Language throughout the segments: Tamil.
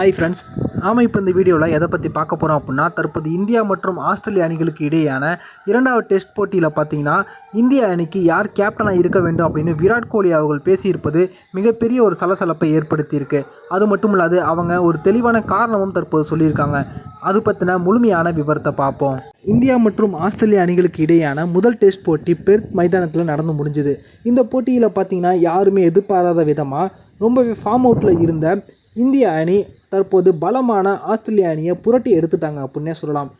ஹாய் ஃப்ரெண்ட்ஸ் நாம இப்போ இந்த வீடியோவில் எதை பற்றி பார்க்க போகிறோம் அப்படின்னா தற்போது இந்தியா மற்றும் ஆஸ்திரேலிய அணிகளுக்கு இடையேயான இரண்டாவது டெஸ்ட் போட்டியில் பார்த்தீங்கன்னா இந்திய அணிக்கு யார் கேப்டனாக இருக்க வேண்டும் அப்படின்னு விராட் கோலி அவர்கள் பேசியிருப்பது மிகப்பெரிய ஒரு சலசலப்பை ஏற்படுத்தியிருக்கு. அது மட்டும் இல்லாது அவங்க ஒரு தெளிவான காரணமும் தற்போது சொல்லியிருக்காங்க. அது பற்றின முழுமையான விவரத்தை பார்ப்போம். இந்தியா மற்றும் ஆஸ்திரேலிய அணிகளுக்கு இடையேயான முதல் டெஸ்ட் போட்டி பெர்த் மைதானத்தில் நடந்து முடிஞ்சுது. இந்த போட்டியில் பார்த்தீங்கன்னா யாருமே எதிர்பாராத விதமாக ரொம்பவே ஃபார்ம் அவுட்டில் இருந்த இந்திய அணி தற்போது பலமான ஆஸ்திரேலிய அணியை புரட்டி எடுத்துட்டாங்க அப்படின்னே சொல்லலாம்.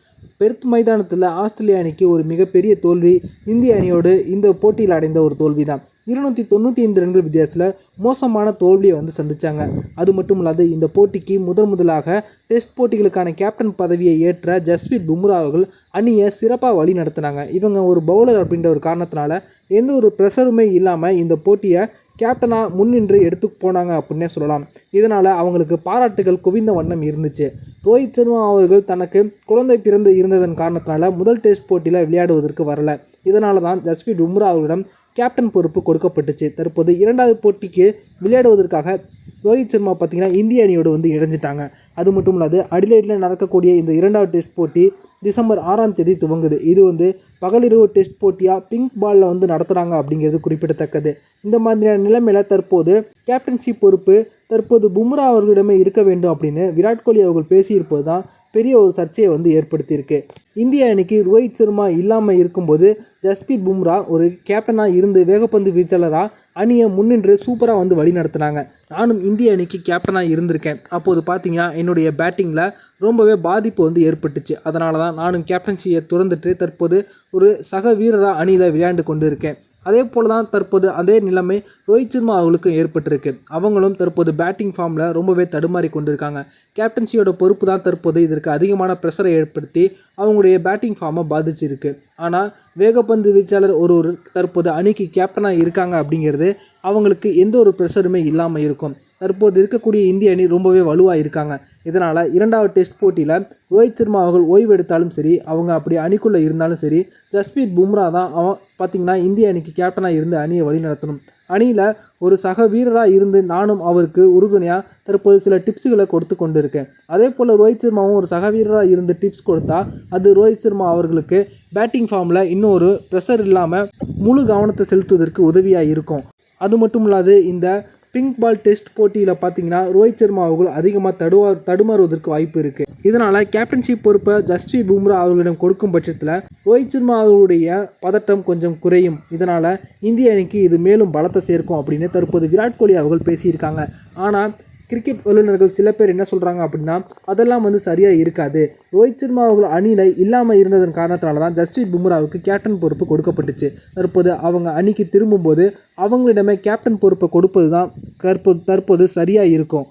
பெர்த் மைதானத்தில் ஆஸ்திரேலிய அணிக்கு ஒரு மிகப்பெரிய தோல்வி இந்திய அணியோடு இந்த போட்டியில் அடைந்த ஒரு தோல்வி தான் இருநூற்றி தொண்ணூற்றி ஐந்து ரன்கள் வித்தியாசத்தில் மோசமான தோல்வியை வந்து சந்தித்தாங்க அது மட்டும் இல்லாது இந்த போட்டிக்கு முதன் முதலாக டெஸ்ட் போட்டிகளுக்கான கேப்டன் பதவியை ஏற்ற ஜஸ்வீத் பும்ரா அவர்கள் அணியை சிறப்பாக வழி நடத்தினாங்க. இவங்க ஒரு பவுலர் அப்படின்ற ஒரு காரணத்தினால எந்த ஒரு ப்ரெஷருமே இல்லாமல் இந்த போட்டியை கேப்டனாக முன்னின்று எடுத்து போனாங்க அப்படின்னே சொல்லலாம். இதனால் அவங்களுக்கு பாராட்டுகள் குவிந்த வண்ணம் இருந்துச்சு. ரோஹித் சர்மா அவர்கள் தனக்கு குழந்தை பிறந்து இருந்ததன் காரணத்தினால முதல் டெஸ்ட் போட்டியில் விளையாடுவதற்கு வரல. இதனால தான் ஜஸ்பீத் பும்ரா அவர்களிடம் கேப்டன் பொறுப்பு கொடுக்கப்பட்டுச்சு. தற்போது இரண்டாவது போட்டிக்கு விளையாடுவதற்காக ரோஹித் சர்மா பார்த்தீங்கன்னா இந்திய அணியோடு வந்து இணைஞ்சிட்டாங்க. அது மட்டும் இல்லாது அடிலைட்டில் நடக்கக்கூடிய இந்த இரண்டாவது டெஸ்ட் போட்டி டிசம்பர் ஆறாம் தேதி துவங்குது. இது வந்து பகலிரவு டெஸ்ட் போட்டியாக பிங்க் பாலில் வந்து நடத்துகிறாங்க அப்படிங்கிறது குறிப்பிடத்தக்கது. இந்த மாதிரியான நிலைமையில் தற்போது கேப்டன்ஷிப் பொறுப்பு தற்போது பும்ரா அவர்களிடமே இருக்க வேண்டும் அப்படின்னு விராட் கோலி அவர்கள் பேசியிருப்பது தான் பெரிய ஒரு சர்ச்சையை வந்து ஏற்படுத்தியிருக்கு. இந்திய அணிக்கு ரோஹித் சர்மா இல்லாமல் இருக்கும்போது ஜஸ்பீத் பும்ரா ஒரு கேப்டனாக இருந்து வேகப்பந்து வீச்சாளராக அணியை முன்னின்று சூப்பராக வந்து வழி நடத்தினாங்க. நானும் இந்திய அணிக்கு கேப்டனாக இருந்திருக்கேன். அப்போது பார்த்தீங்கன்னா என்னுடைய பேட்டிங்கில் ரொம்பவே பாதிப்பு வந்து ஏற்பட்டுச்சு. அதனால தான் நானும் கேப்டன்சியை துறந்துட்டு தற்போது ஒரு சக வீரராக அணியில் விளையாண்டு கொண்டு இருக்கேன் அதே போல் தான் தற்போது அதே நிலைமை ரோஹித் சர்மா அவர்களுக்கும் ஏற்பட்டிருக்கு. அவங்களும் தற்போது பேட்டிங் ஃபார்மில் ரொம்பவே தடுமாறி கொண்டிருக்காங்க. கேப்டன்சியோட பொறுப்பு தான் தற்போது இதற்கு அதிகமான ப்ரெஷரை ஏற்படுத்தி அவங்க அவங்களுடைய பேட்டிங் ஃபார்மை பாதிச்சிருக்கு. ஆனால் வேகப்பந்து வீச்சாளர் ஒரு ஒரு தற்போது அணிக்கு கேப்டனாக இருக்காங்க அப்படிங்கிறது அவங்களுக்கு எந்த ஒரு ப்ரெஷருமே இல்லாமல் இருக்கும். தற்போது இருக்கக்கூடிய இந்திய அணி ரொம்பவே வலுவாக இருக்காங்க. இதனால் இரண்டாவது டெஸ்ட் போட்டியில் ரோஹித் சர்மா அவர்கள் ஓய்வு எடுத்தாலும் சரி அவங்க அப்படி அணிக்குள்ளே இருந்தாலும் சரி ஜஸ்பீத் பும்ரா தான் அவன் பார்த்திங்கன்னா இந்திய அணிக்கு கேப்டனாக இருந்து அணியை வழிநடத்தணும் அணியில் ஒரு சக வீரராக இருந்து நானும் அவருக்கு உறுதுணையாக தற்போது சில டிப்ஸுகளை கொடுத்து கொண்டு இருக்கேன் அதே போல் ரோஹித் சர்மாவும் ஒரு சக வீரராக இருந்து டிப்ஸ் கொடுத்தா அது ரோஹித் சர்மா அவர்களுக்கு பேட்டிங் ஃபார்மில் இன்னும் இன்னொரு ப்ரெஷர் இல்லாமல் முழு கவனத்தை செலுத்துவதற்கு உதவியாக இருக்கும். அது மட்டும் இல்லாது இந்த பிங்க் பால் டெஸ்ட் போட்டியில் பார்த்தீங்கன்னா ரோஹித் சர்மா அவர்கள் அதிகமாக தடுவா தடுமாறுவதற்கு வாய்ப்பு இருக்குது இதனால் கேப்டன்ஷிப் பொறுப்பை ஜஸ்வி பும்ரா அவர்களிடம் கொடுக்கும் பட்சத்தில் ரோஹித் சர்மா அவர்களுடைய பதட்டம் கொஞ்சம் குறையும். இதனால் இந்திய அணிக்கு இது மேலும் பலத்தை சேர்க்கும் அப்படின்னு தற்போது விராட் கோலி அவர்கள் பேசியிருக்காங்க. ஆனால் கிரிக்கெட் வல்லுநர்கள் சில பேர் என்ன சொல்கிறாங்க அப்படின்னா அதெல்லாம் வந்து சரியாக இருக்காது. ரோஹித் சர்மா அவர்கள் அணியில் இல்லாமல் இருந்ததன் காரணத்தினால தான் ஜஸ்வீத் பும்ராவுக்கு கேப்டன் பொறுப்பு கொடுக்கப்பட்டுச்சு. தற்போது அவங்க அணிக்கு திரும்பும்போது அவங்களிடமே கேப்டன் பொறுப்பை கொடுப்பது தான் தற்போது தற்போது சரியாக இருக்கும்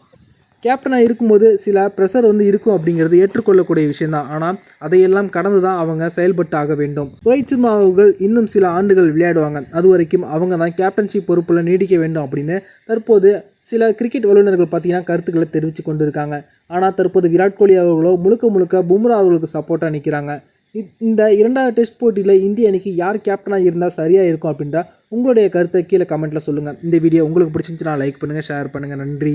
கேப்டனாக இருக்கும்போது சில ப்ரெஷர் வந்து இருக்கும் அப்படிங்கிறது ஏற்றுக்கொள்ளக்கூடிய விஷயந்தான் ஆனால் அதையெல்லாம் கடந்து தான் அவங்க செயல்பட்டு ஆக வேண்டும். ரோஹித் சர்மா அவர்கள் இன்னும் சில ஆண்டுகள் விளையாடுவாங்க. அது வரைக்கும் அவங்க தான் கேப்டன்ஷிப் பொறுப்பில் நீடிக்க வேண்டும் அப்படின்னு தற்போது சில கிரிக்கெட் வல்லுநர்கள் பார்த்தீங்கன்னா கருத்துக்களை தெரிவித்து கொண்டு இருக்காங்க ஆனால் தற்போது விராட் கோலி அவர்களோ முழுக்க முழுக்க பும்ரா அவர்களுக்கு சப்போர்ட்டாக நிற்கிறாங்க இந்த இரண்டாவது டெஸ்ட் போட்டியில் இந்திய அணிக்கு யார் கேப்டனாக இருந்தால் சரியாக இருக்கும் அப்படின்றா உங்களுடைய கருத்தை கீழே கமெண்ட்டில் சொல்லுங்கள் இந்த வீடியோ உங்களுக்கு பிடிச்சிருந்துச்சுன்னா லைக் பண்ணுங்கள் ஷேர் பண்ணுங்கள் நன்றி.